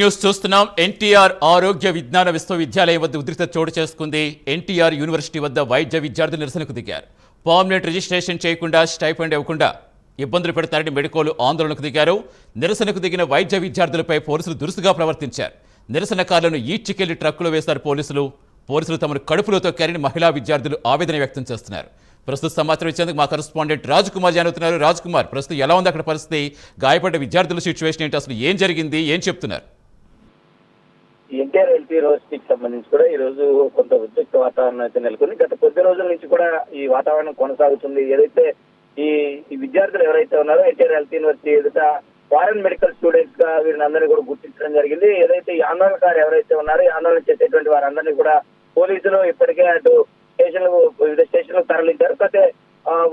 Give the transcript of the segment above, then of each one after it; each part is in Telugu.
న్యూస్ చూస్తున్నాం. ఎన్టీఆర్ ఆరోగ్య విజ్ఞాన విశ్వవిద్యాలయం వద్ద ఉధృత చోటు చేసుకుంది. ఎన్టీఆర్ యూనివర్సిటీ వద్ద వైద్య విద్యార్థులు నిరసనకు దిగారు. పర్మనెంట్ రిజిస్ట్రేషన్ చేయకుండా స్టైఫండ్ ఇవ్వకుండా ఇబ్బందులు పెడతారని మెడికోలు ఆందోళనకు దిగారు. నిరసనకు దిగిన వైద్య విద్యార్థులపై పోలీసులు దురుసుగా ప్రవర్తించారు. నిరసనకారులను ఈడ్చికెళ్ళి ట్రక్కులో వేశారు పోలీసులు. పోలీసులు తమను కడుపులో తొక్కారని మహిళా విద్యార్థులు ఆవేదన వ్యక్తం చేస్తున్నారు. ప్రస్తుత సమాచారం ఇచ్చేందుకు మా కరెస్పాండెంట్ రాజ్ కుమార్ జానుతున్నారు రాజ్ కుమార్ ప్రస్తుతం ఎలా ఉంది అక్కడ పరిస్థితి? గాయపడ్డ విద్యార్థుల సిచ్యువేషన్ ఏంటి? అసలు ఏం జరిగింది? ఏం చెప్తున్నారు? ఎన్టీఆర్ ఎల్పీ యూనివర్సిటీకి సంబంధించి కూడా ఈ రోజు కొంత ఉద్రిక్త వాతావరణం అయితే నెలకొని గత కొద్ది రోజుల నుంచి కూడా ఈ వాతావరణం కొనసాగుతుంది. ఏదైతే ఈ ఈ విద్యార్థులు ఎవరైతే ఉన్నారో ఎన్టీఆర్ ఎల్పీ యూనివర్సిటీ ఎదుట ఫారెన్ మెడికల్ స్టూడెంట్స్గా వీరిని కూడా గుర్తించడం జరిగింది. ఏదైతే ఈ ఆందోళనకారు ఎవరైతే ఉన్నారో ఈ ఆందోళన చేసేటువంటి వారందరినీ కూడా పోలీసులు ఇప్పటికే అటు స్టేషన్ వివిధ స్టేషన్లకు తరలించారు. కాకపోతే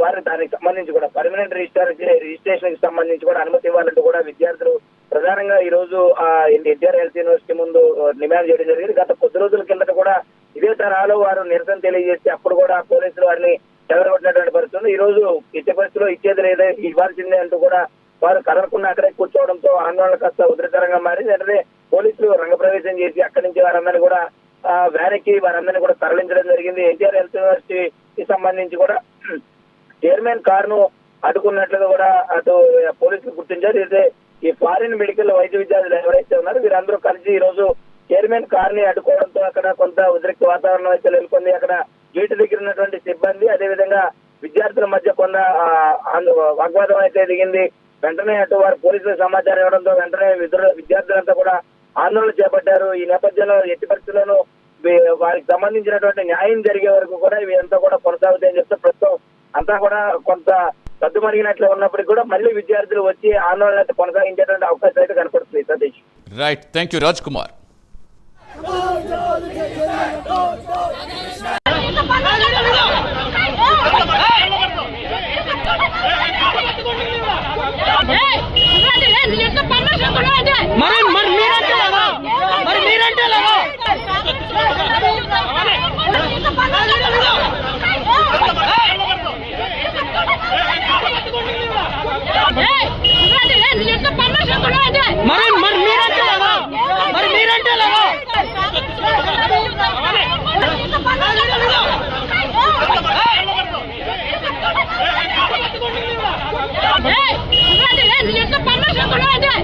వారి దానికి సంబంధించి కూడా పర్మనెంట్ రిజిస్టర్ రిజిస్ట్రేషన్కి సంబంధించి కూడా అనుమతి ఇవ్వాలంటూ కూడా విద్యార్థులు ప్రధానంగా ఈ రోజు ఆ ఎన్టీఆర్ హెల్త్ యూనివర్సిటీ ముందు డిమాండ్ చేయడం జరిగింది. గత కొద్ది రోజుల కిందట కూడా ఇదే తరహాలో వారు నిరసన తెలియజేసి అప్పుడు కూడా పోలీసులు వారిని చెదరగొట్టినటువంటి పరిస్థితులు ఈ రోజు ఇచ్చే పరిస్థితిలో ఇచ్చేది లేదే ఇవ్వాల్సిందే అంటూ కూడా వారు కదలకుండా అక్కడే కూర్చోవడంతో ఆందోళన కాస్త ఉధృతరంగా మారింది. వెంటనే పోలీసులు రంగప్రవేశం చేసి అక్కడి నుంచి వారందరినీ కూడా ఆ, వారందరినీ కూడా తరలించడం జరిగింది. ఎన్టీఆర్ హెల్త్ యూనివర్సిటీకి సంబంధించి కూడా చైర్మన్ కారును అడ్డుకున్నట్లుగా కూడా అటు పోలీసులు గుర్తించారు. అయితే ఈ ఫారిన్ మెడికల్ వైద్య విద్యార్థులు ఎవరైతే ఉన్నారో వీరందరూ కలిసి ఈ రోజు చైర్మన్ కార్ని అడ్డుకోవడంతో అక్కడ కొంత ఉద్రిక్త వాతావరణం అయితే నెలకొంది. అక్కడ గేటు దగ్గర ఉన్నటువంటి సిబ్బంది అదేవిధంగా విద్యార్థుల మధ్య కొంత వాగ్వాదం అయితే దిగింది వెంటనే అటు వారు పోలీసులకు సమాచారం ఇవ్వడంతో వెంటనే విద్యార్థులంతా కూడా ఆందోళన చేపట్టారు. ఈ నేపథ్యంలో ఎట్టి పరిస్థితుల్లోనూ వారికి సంబంధించినటువంటి న్యాయం జరిగే వరకు కూడా ఇవి అంతా కూడా కొనసాగుతాయని చెప్తే ప్రస్తుతం అంతా కూడా కొంత సద్దుమరిగినట్లు ఉన్నప్పటికీ కూడా మళ్ళీ విద్యార్థులు వచ్చి ఆందోళన కొనసాగించేటువంటి అవకాశం అయితే కనపడుతుంది Satish right thank you Raj Kumar మరి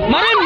Maran